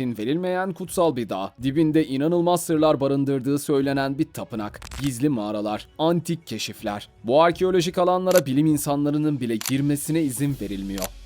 verilmeyen kutsal bir dağ, dibinde inanılmaz sırlar barındırdığı söylenen bir tapınak, gizli mağaralar, antik keşifler. Bu arkeolojik alanlara bilim insanlarının bile girmesine izin verilmiyor.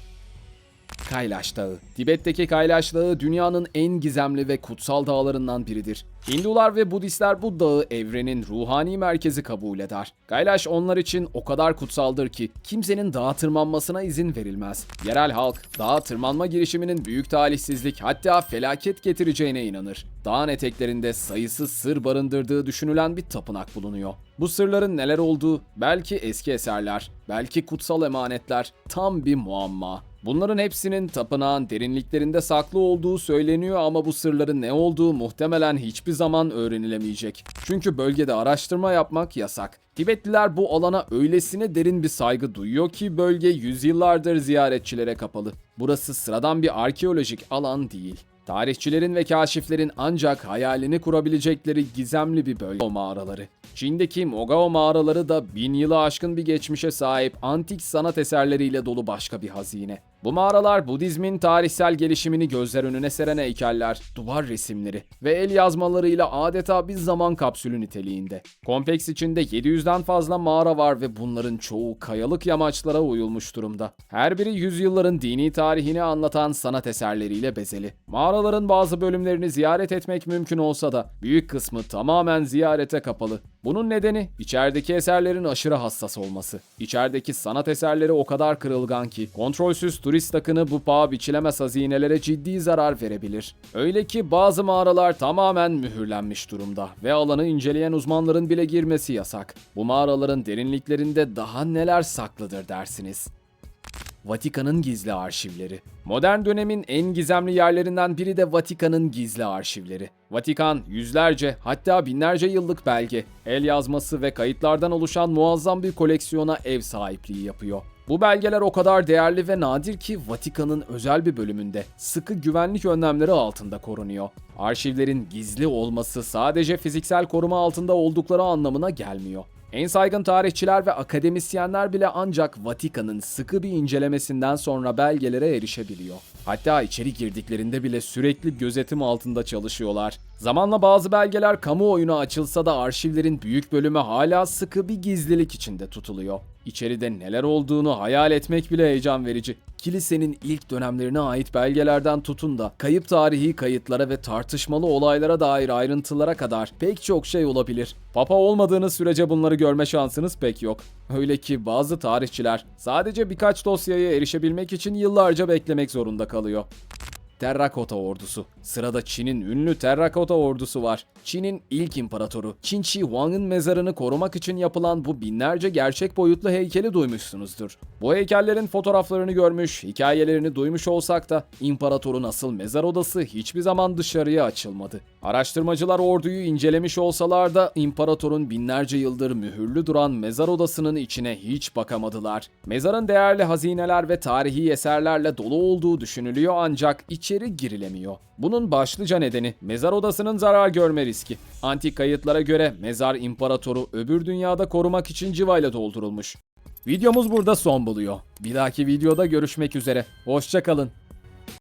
Kaylaş Dağı. Tibet'teki Kaylaş Dağı dünyanın en gizemli ve kutsal dağlarından biridir. Hindular ve Budistler bu dağı evrenin ruhani merkezi kabul eder. Kaylaş onlar için o kadar kutsaldır ki kimsenin dağa tırmanmasına izin verilmez. Yerel halk dağa tırmanma girişiminin büyük talihsizlik hatta felaket getireceğine inanır. Dağın eteklerinde sayısız sır barındırdığı düşünülen bir tapınak bulunuyor. Bu sırların neler olduğu belki eski eserler, belki kutsal emanetler tam bir muamma. Bunların hepsinin tapınağın derinliklerinde saklı olduğu söyleniyor ama bu sırların ne olduğu muhtemelen hiçbir zaman öğrenilemeyecek. Çünkü bölgede araştırma yapmak yasak. Tibetliler bu alana öylesine derin bir saygı duyuyor ki bölge yüzyıllardır ziyaretçilere kapalı. Burası sıradan bir arkeolojik alan değil. Tarihçilerin ve kaşiflerin ancak hayalini kurabilecekleri gizemli bir bölge o mağaraları. Çin'deki Mogao mağaraları da bin yılı aşkın bir geçmişe sahip antik sanat eserleriyle dolu başka bir hazine. Bu mağaralar Budizmin tarihsel gelişimini gözler önüne seren heykeller, duvar resimleri ve el yazmalarıyla adeta bir zaman kapsülü niteliğinde. Kompleks içinde 700'den fazla mağara var ve bunların çoğu kayalık yamaçlara uyulmuş durumda. Her biri yüzyılların dini tarihini anlatan sanat eserleriyle bezeli. Mağaraların bazı bölümlerini ziyaret etmek mümkün olsa da büyük kısmı tamamen ziyarete kapalı. Bunun nedeni içerideki eserlerin aşırı hassas olması. İçerideki sanat eserleri o kadar kırılgan ki kontrolsüz turist akını bu paha biçilemez hazinelere ciddi zarar verebilir. Öyle ki bazı mağaralar tamamen mühürlenmiş durumda ve alanı inceleyen uzmanların bile girmesi yasak. Bu mağaraların derinliklerinde daha neler saklıdır dersiniz? Vatikan'ın gizli arşivleri. Modern dönemin en gizemli yerlerinden biri de Vatikan'ın gizli arşivleri. Vatikan yüzlerce hatta binlerce yıllık belge, el yazması ve kayıtlardan oluşan muazzam bir koleksiyona ev sahipliği yapıyor. Bu belgeler o kadar değerli ve nadir ki Vatikan'ın özel bir bölümünde sıkı güvenlik önlemleri altında korunuyor. Arşivlerin gizli olması sadece fiziksel koruma altında oldukları anlamına gelmiyor. En saygın tarihçiler ve akademisyenler bile ancak Vatikan'ın sıkı bir incelemesinden sonra belgelere erişebiliyor. Hatta içeri girdiklerinde bile sürekli gözetim altında çalışıyorlar. Zamanla bazı belgeler kamuoyuna açılsa da arşivlerin büyük bölümü hala sıkı bir gizlilik içinde tutuluyor. İçeride neler olduğunu hayal etmek bile heyecan verici. Kilisenin ilk dönemlerine ait belgelerden tutun da kayıp tarihi kayıtlara ve tartışmalı olaylara dair ayrıntılara kadar pek çok şey olabilir. Papa olmadığınız sürece bunları görme şansınız pek yok. Öyle ki bazı tarihçiler sadece birkaç dosyaya erişebilmek için yıllarca beklemek zorunda kalıyor. Terrakota ordusu. Sırada Çin'in ünlü Terrakota ordusu var. Çin'in ilk imparatoru Qin Shi Huang'ın mezarını korumak için yapılan bu binlerce gerçek boyutlu heykeli duymuşsunuzdur. Bu heykellerin fotoğraflarını görmüş, hikayelerini duymuş olsak da imparatorun asıl mezar odası hiçbir zaman dışarıya açılmadı. Araştırmacılar orduyu incelemiş olsalar da imparatorun binlerce yıldır mühürlü duran mezar odasının içine hiç bakamadılar. Mezarın değerli hazineler ve tarihi eserlerle dolu olduğu düşünülüyor ancak içeri girilemiyor. Bunun başlıca nedeni mezar odasının zarar görme riski. Antik kayıtlara göre mezar imparatoru öbür dünyada korumak için civayla doldurulmuş. Videomuz burada son buluyor. Bir dahaki videoda görüşmek üzere. Hoşçakalın.